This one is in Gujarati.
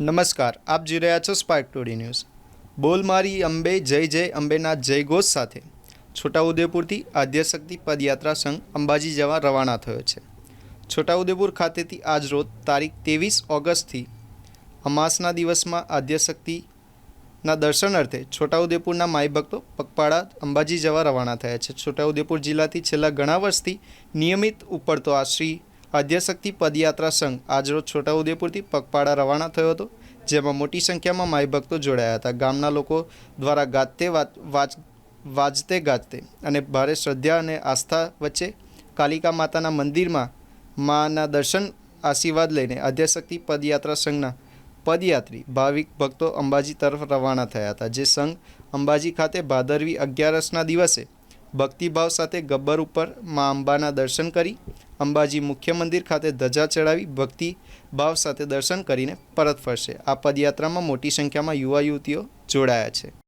નમસ્કાર, આપ જોઈ રહ્યા છો સ્પાર્ક ટોડી ન્યૂઝ. બોલ મારી અંબે, જય જય અંબેના જયઘોષ સાથે. છોટાઉદેપુરથી આદ્યશક્તિ પદયાત્રા સંઘ અંબાજી જવા રવાના થયો છે. છોટાઉદેપુર ખાતેથી આજરોજ તારીખ ત્રેવીસ ઓગસ્ટથી અમાસના દિવસમાં આદ્યશક્તિના દર્શન અર્થે છોટાઉદેપુરના માઈ ભક્તો પગપાળા અંબાજી જવા રવાના થયા છે. છોટાઉદેપુર જિલ્લાથી છેલ્લા ઘણા વર્ષથી નિયમિત ઉપડતો આ શ્રી આદ્યશક્તિ પદયાત્રા સંઘ આજરોજ છોટાઉદેપુરથી પગપાળા રવાના થયો હતો, જેમાં મોટી સંખ્યામાં માઈ ભક્તો જોડાયા હતા. ગામના લોકો દ્વારા ગાતે વાત- વાજતે ગાજતે અને ભારે શ્રદ્ધા અને આસ્થા વચ્ચે કાલિકા માતાના મંદિરમાં માના દર્શન આશીર્વાદ લઈને આદ્યશક્તિ પદયાત્રા સંઘના પદયાત્રી ભાવિક ભક્તો અંબાજી તરફ રવાના થયા હતા. જે સંઘ અંબાજી ખાતે ભાદરવી અગિયારસના દિવસે ભક્તિભાવ સાથે ગબ્બર ઉપર મા અંબાના દર્શન કરી, અંબાજી મુખ્ય મંદિર ખાતે ધજા ચડાવી ભક્તિ ભાવ સાથે દર્શન કરીને પરત ફરશે. આ પદયાત્રામાં મોટી સંખ્યામાં યુવા યુવતીઓ જોડાયા છે.